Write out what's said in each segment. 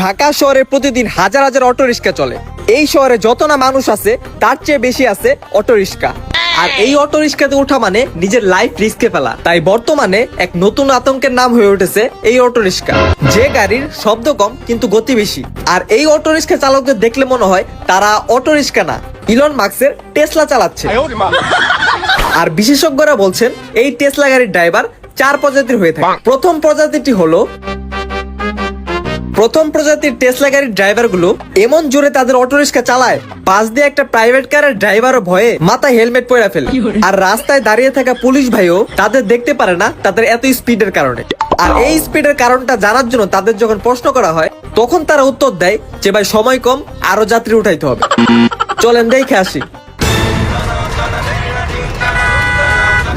ঢাকা শহরে প্রতিদিন হাজার হাজার অটো রিক্সা চলে। এই শহরে যত না মানুষ আছে তার চেয়ে বেশি আছে অটো রিক্সা। আর এই অটো রিক্সাতে ওঠা মানে নিজের লাইফ রিস্কে ফেলা। তাই বর্তমানে এক নতুন আতঙ্কের নাম হয়ে উঠেছে এই অটো রিক্সা। যে গাড়ির শব্দ কম কিন্তু গতি বেশি। আর এই অটো রিক্সা চালকদের দেখলে মনে হয় তারা অটো রিক্সা না। ইলন মার্কসের টেসলা চালাচ্ছে। আর বিশেষজ্ঞরা বলছেন এই টেসলা গাড়ির ড্রাইভার চার প্রজাতির হয়ে থাকে। প্রথম প্রজাতিটি হলো প্রথম প্রজাতির টেসলা গাড়ির ড্রাইভারগুলো এমন জোরে তাদের অটোরিক্সা চালায় পাশ দিয়ে একটা প্রাইভেট কারের ড্রাইভারও ভয়ে মাথায় হেলমেট পরে ফেলে। আর রাস্তায় দাঁড়িয়ে থাকা পুলিশ ভাইও তাদের দেখতে পারে না তাদের এত স্পিডের কারণে। আর এই স্পিডের কারণটা জানার জন্য তাদের যখন প্রশ্ন করা হয় তখন তারা উত্তর দেয় যে ভাই সময় কম আরও যাত্রী উঠাইতে হবে। চলেন দেখে আসি।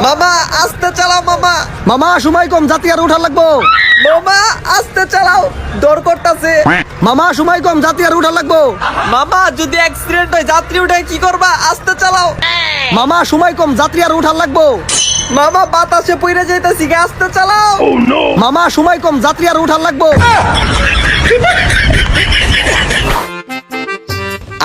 মামা আস্তে চালাও মামা। মামা সময় কম যাত্রী আর উঠার লাগবো। মামা আস্তে চালাও দর করতেছে। মামা সময় কম যাত্রী আর উঠার লাগবো। মামা যদি অ্যাক্সিডেন্ট হয় যাত্রী উঠায় কি করবা? আস্তে চালাও। মামা সময় কম যাত্রী আর উঠার লাগবো। মামা বাতাসে পইরা যাইতাছি গে, আস্তে চালাও। মামা সময় কম যাত্রী আর উঠার লাগবো।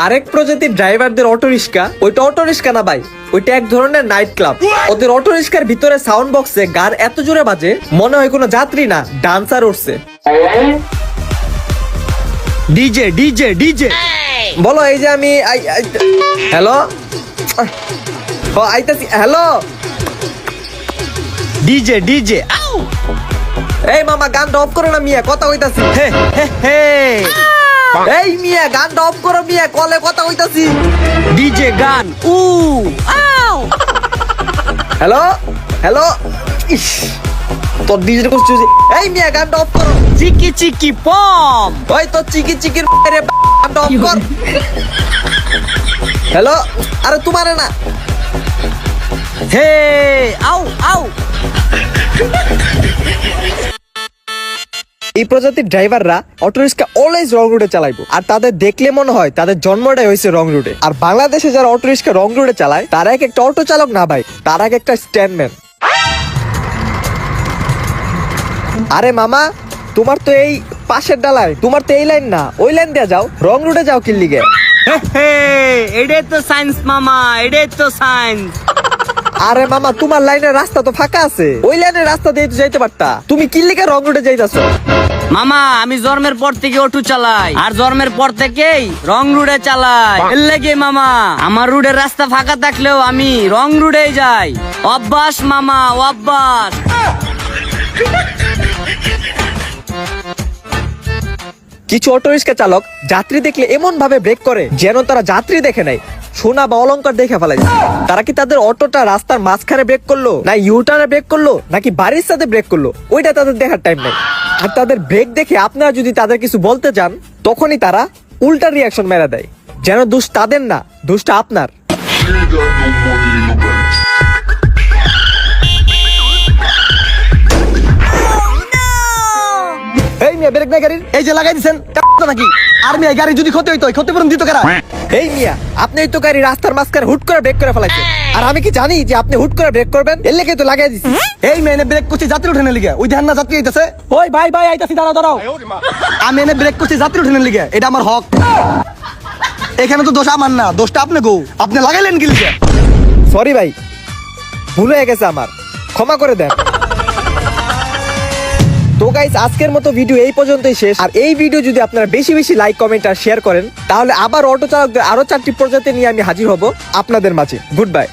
আরেক প্রজাতির ড্রাইভারদের অটো রিক্সা, ওইটা অটো রিক্সা না ভাই, ওইটা এক ধরনের নাইট ক্লাব ওদের অটো রিক্সার ভিতরে সাউন্ড বক্সে গান এত জোরে বাজে, মনে হয় কোনো যাত্রী না ডান্সার উঠছে। ডিজে ডিজে ডিজে বলো এই যে আমি হ্যালো? আইতাছি, হ্যালো? ডিজে ডিজে এই মামা, গানটা অফ করো না মিয়া, কথা কইতাছি। হে হে হে। এই মিয়া গান অফ করো মিয়া কলে কথা কইতাছি। ডিজে গান উ। আও। হ্যালো? হ্যালো? ইস তোর ডিজে করছিস এই মিয়া গানটা অফ করো। চিকি চিকি পম ওই তোর চিকি চিকির রে গানটা অফ কর। হ্যালো? আরে তোমারে না। হে আও আও এই প্রজাতির ড্রাইভাররা অটো রিক্সা অলওয়েজ রং রুটে চালাইবো। আর তাদের দেখলে মনে হয় তাদের জন্মটাই হয়েছে রং রুটে আর বাংলাদেশে যারা অটো রিক্সা রং রুটে চালায়, তারা এক একটা অটো চালক না ভাই, তারা এক একটা স্ট্যান্ডম্যান আরে মামা, তোমার তো এই পাশের ডালায়, তোমার তো এই লাইন না, ওই লাইন দিয়ে যাও রং রুটে যাও কিল্লিগে। এটাই তো সায়েন্স মামা, এটাই তো সায়েন্স আরে মামা তোমার লাইনের রাস্তা তো ফাঁকা আছে। ওই লাইনের রাস্তা দিয়ে তো যাইতে পারতা। তুমি কিল্লিগে রং রুটে যাইতাছো? মামা আমি জন্মের পর থেকে অটো চালাই। আর জন্মের পর থেকেই রং রুডে চালাই। এর লেগে মামা আমার রুডের রাস্তা ফাঁকা থাকলেও আমি রং রুডে যাই। অভ্যাস মামা অভ্যাস। কিছু অটো রিক্সা চালক যাত্রী দেখলে এমন ভাবে ব্রেক করে যেন তারা যাত্রী দেখে নাই। সোনা বা অলংকার দেখে ফেলাই তারা কি তাদের অটোটা রাস্তার মাঝখানে ব্রেক করল? না ইউটার্নে ব্রেক করল? নাকি বাড়ির সাথে ব্রেক করল? ওইটা তাদের দেখার টাইম নেই। আর তাদের ব্রেক দেখে আপনারা যদি তাদের কিছু বলতে চান, তখনই তারা উল্টা রিয়াকশন মেরা দেয়। যেন দোষ তাদের না, দোষটা আপনার। এই ব্রেক এই যে লাগাই দিচ্ছেন নাকি? আর মিয়া গাড়ি যদি ক্ষতি হইতো ক্ষতিপূরণ দিত কারা? এই মিয়া, আপনি তো গাড়ি রাস্তার মাঝখানে হুট করে ব্রেক করে ফেলাইছেন। আর আমি কি জানি যে আপনি হুট করে ব্রেক করবেন? এর লেগে তো লাগাই দিছি। এই মেয়ে ব্রেক করছি যাত্রী উঠে লিগে। ওই ধ্যান না যাত্রী আইতাছে ওই, ভাই ভাই, আইতাছি, দাঁড়াও দাঁড়াও। আমি এনে ব্রেক করছি যাত্রী উঠে লিগে। এটা আমার হক। এখানে তো দোষ আমার না। দোষটা আপনি গো। আপনি লাগাইলেন কি লিগে? সরি ভাই। ভুল হয়ে গেছে আমার। ক্ষমা করে দেন। তো গাইজ আজকের মতো ভিডিও এই পর্যন্তই শেষ। আর এই ভিডিও যদি আপনারা বেশি বেশি লাইক কমেন্ট আর শেয়ার করেন, তাহলে আবার অটো চালকদের আরও চারটি প্রজাতি নিয়ে আমি হাজির হব আপনাদের মাঝে। Good bye